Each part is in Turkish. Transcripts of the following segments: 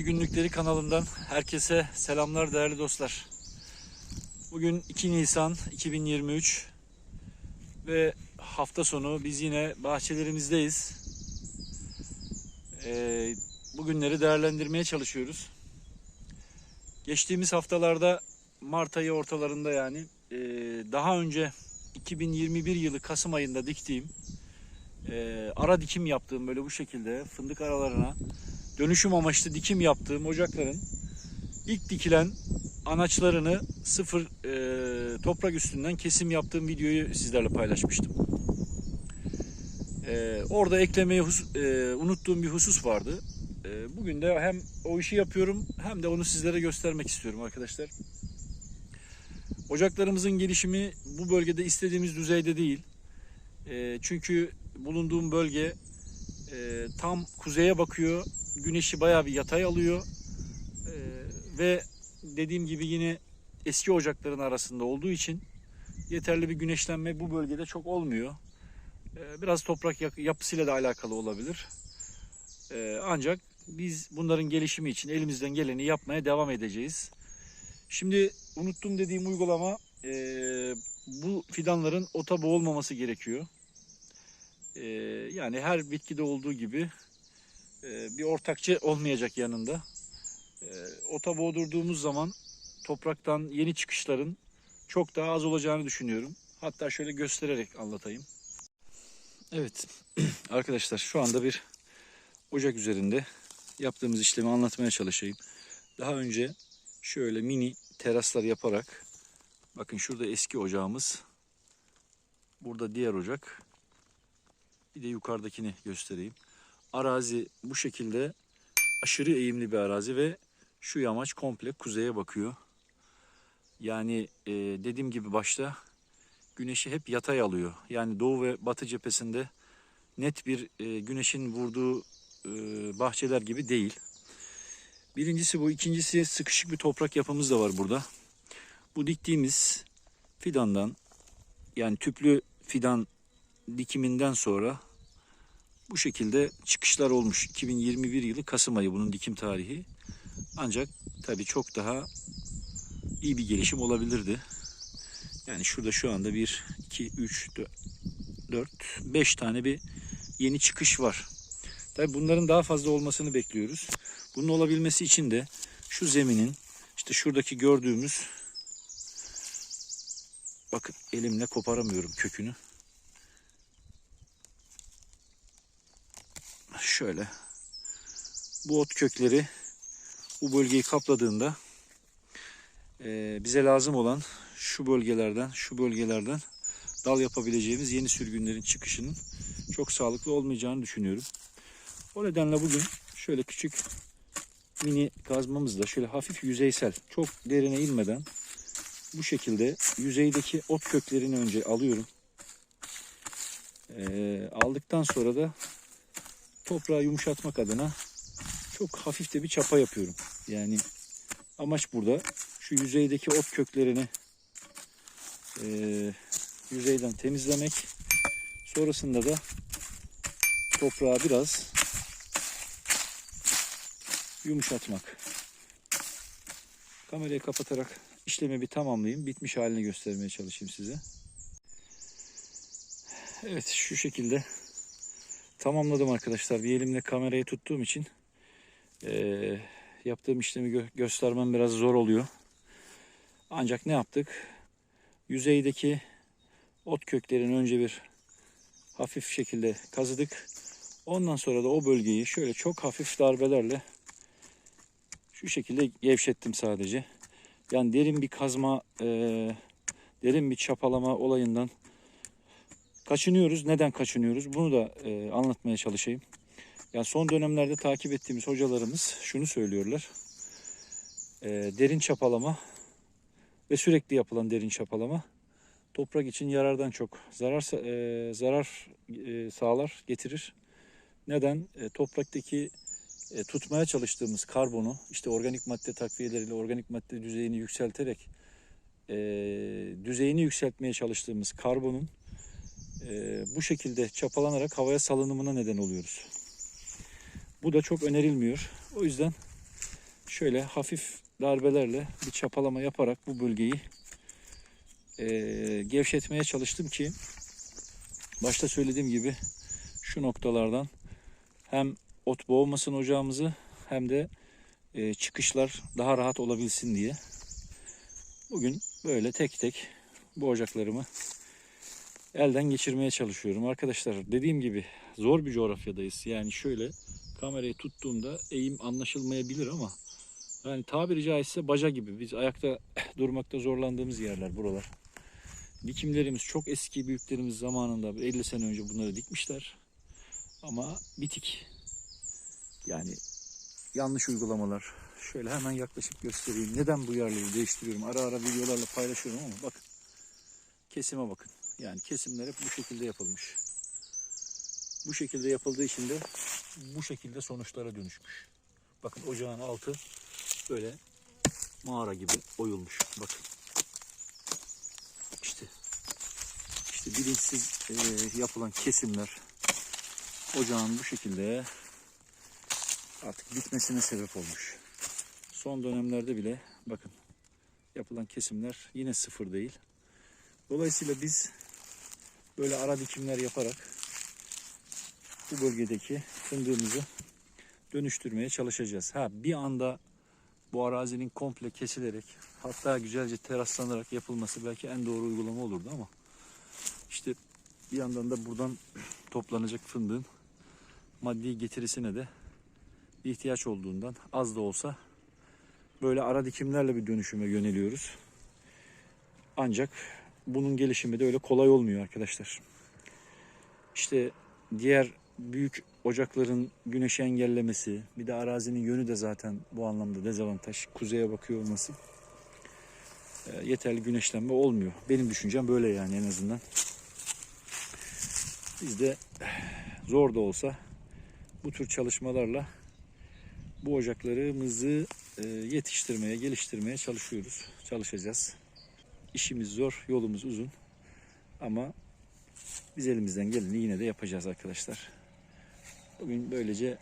Bitki Günlükleri kanalından herkese selamlar değerli dostlar. Bugün 2 Nisan 2023 ve hafta sonu biz yine bahçelerimizdeyiz. Ee, bugünleri değerlendirmeye çalışıyoruz. Geçtiğimiz haftalarda Mart ayı ortalarında yani e, daha önce 2021 yılı Kasım ayında diktiğim e, ara dikim yaptığım böyle bu şekilde fındık aralarına dönüşüm amaçlı dikim yaptığım ocakların ilk dikilen anaçlarını sıfır e, toprak üstünden kesim yaptığım videoyu sizlerle paylaşmıştım. E, orada eklemeyi hus- e, unuttuğum bir husus vardı. E, bugün de hem o işi yapıyorum hem de onu sizlere göstermek istiyorum arkadaşlar. Ocaklarımızın gelişimi bu bölgede istediğimiz düzeyde değil. E, çünkü bulunduğum bölge e, tam kuzeye bakıyor. Güneşi bayağı bir yatay alıyor. E, ve dediğim gibi yine eski ocakların arasında olduğu için yeterli bir güneşlenme bu bölgede çok olmuyor. E, biraz toprak yapısıyla da alakalı olabilir. E, ancak biz bunların gelişimi için elimizden geleni yapmaya devam edeceğiz. Şimdi unuttum dediğim uygulama e, bu fidanların ota boğulmaması gerekiyor. Ee, yani her bitkide olduğu gibi e, bir ortakçı olmayacak yanında. Ee, ota boğdurduğumuz zaman topraktan yeni çıkışların çok daha az olacağını düşünüyorum. Hatta şöyle göstererek anlatayım. Evet arkadaşlar şu anda bir ocak üzerinde yaptığımız işlemi anlatmaya çalışayım. Daha önce şöyle mini teraslar yaparak bakın şurada eski ocağımız. Burada diğer ocak. Bir de yukarıdakini göstereyim. Arazi bu şekilde aşırı eğimli bir arazi ve şu yamaç komple kuzeye bakıyor. Yani e, dediğim gibi başta güneşi hep yatay alıyor. Yani doğu ve batı cephesinde net bir e, güneşin vurduğu e, bahçeler gibi değil. Birincisi bu. ikincisi sıkışık bir toprak yapımız da var burada. Bu diktiğimiz fidandan yani tüplü fidan dikiminden sonra bu şekilde çıkışlar olmuş. 2021 yılı Kasım ayı bunun dikim tarihi. Ancak tabii çok daha iyi bir gelişim olabilirdi. Yani şurada şu anda 1, 2, 3, 4, 5 tane bir yeni çıkış var. Tabii bunların daha fazla olmasını bekliyoruz. Bunun olabilmesi için de şu zeminin işte şuradaki gördüğümüz bakın elimle koparamıyorum kökünü. Şöyle bu ot kökleri bu bölgeyi kapladığında e, bize lazım olan şu bölgelerden şu bölgelerden dal yapabileceğimiz yeni sürgünlerin çıkışının çok sağlıklı olmayacağını düşünüyorum. O nedenle bugün şöyle küçük mini kazmamızla şöyle hafif yüzeysel çok derine inmeden bu şekilde yüzeydeki ot köklerini önce alıyorum. E, aldıktan sonra da toprağı yumuşatmak adına çok hafif de bir çapa yapıyorum. Yani amaç burada şu yüzeydeki ot köklerini e, yüzeyden temizlemek. Sonrasında da toprağı biraz yumuşatmak. Kamerayı kapatarak işlemi bir tamamlayayım. Bitmiş halini göstermeye çalışayım size. Evet şu şekilde tamamladım arkadaşlar. Bir elimle kamerayı tuttuğum için eee, yaptığım işlemi gö- göstermem biraz zor oluyor. Ancak ne yaptık? Yüzeydeki ot köklerini önce bir hafif şekilde kazıdık. Ondan sonra da o bölgeyi şöyle çok hafif darbelerle şu şekilde gevşettim sadece. Yani derin bir kazma, eee, derin bir çapalama olayından kaçınıyoruz. Neden kaçınıyoruz? Bunu da e, anlatmaya çalışayım. Yani son dönemlerde takip ettiğimiz hocalarımız şunu söylüyorlar. E, derin çapalama ve sürekli yapılan derin çapalama toprak için yarardan çok zarar e, zarar e, sağlar, getirir. Neden? E, topraktaki e, tutmaya çalıştığımız karbonu işte organik madde takviyeleriyle organik madde düzeyini yükselterek e, düzeyini yükseltmeye çalıştığımız karbonun e, bu şekilde çapalanarak havaya salınımına neden oluyoruz. Bu da çok önerilmiyor. O yüzden şöyle hafif darbelerle bir çapalama yaparak bu bölgeyi eee, gevşetmeye çalıştım ki başta söylediğim gibi şu noktalardan hem ot boğmasın ocağımızı hem de eee, çıkışlar daha rahat olabilsin diye. Bugün böyle tek tek bu ocaklarımı elden geçirmeye çalışıyorum. Arkadaşlar dediğim gibi zor bir coğrafyadayız. Yani şöyle kamerayı tuttuğumda eğim anlaşılmayabilir ama yani tabiri caizse baca gibi. Biz ayakta durmakta zorlandığımız yerler buralar. Dikimlerimiz çok eski büyüklerimiz zamanında 50 sene önce bunları dikmişler. Ama bitik. Yani yanlış uygulamalar. Şöyle hemen yaklaşıp göstereyim. Neden bu yerleri değiştiriyorum? Ara ara videolarla paylaşıyorum ama bakın. Kesime bakın. Yani kesimler hep bu şekilde yapılmış. Bu şekilde yapıldığı için de bu şekilde sonuçlara dönüşmüş. Bakın ocağın altı böyle mağara gibi oyulmuş. Bakın. İşte işte bilinçsiz e, yapılan kesimler ocağın bu şekilde artık bitmesine sebep olmuş. Son dönemlerde bile bakın yapılan kesimler yine sıfır değil. Dolayısıyla biz böyle ara dikimler yaparak bu bölgedeki fındığımızı dönüştürmeye çalışacağız. Ha bir anda bu arazinin komple kesilerek hatta güzelce teraslanarak yapılması belki en doğru uygulama olurdu ama işte bir yandan da buradan toplanacak fındığın maddi getirisine de ihtiyaç olduğundan az da olsa böyle ara dikimlerle bir dönüşüme yöneliyoruz. Ancak bunun gelişimi de öyle kolay olmuyor arkadaşlar. İşte diğer büyük ocakların güneşi engellemesi, bir de arazinin yönü de zaten bu anlamda dezavantaj. Kuzeye bakıyor olması. E, yeterli güneşlenme olmuyor. Benim düşüncem böyle yani en azından. Biz de zor da olsa bu tür çalışmalarla bu ocaklarımızı e, yetiştirmeye, geliştirmeye çalışıyoruz. Çalışacağız. İşimiz zor, yolumuz uzun. Ama biz elimizden geleni yine de yapacağız arkadaşlar. Bugün böylece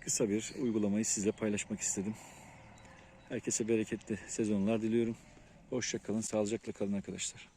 kısa bir uygulamayı sizle paylaşmak istedim. Herkese bereketli sezonlar diliyorum. Hoşça kalın, sağlıcakla kalın arkadaşlar.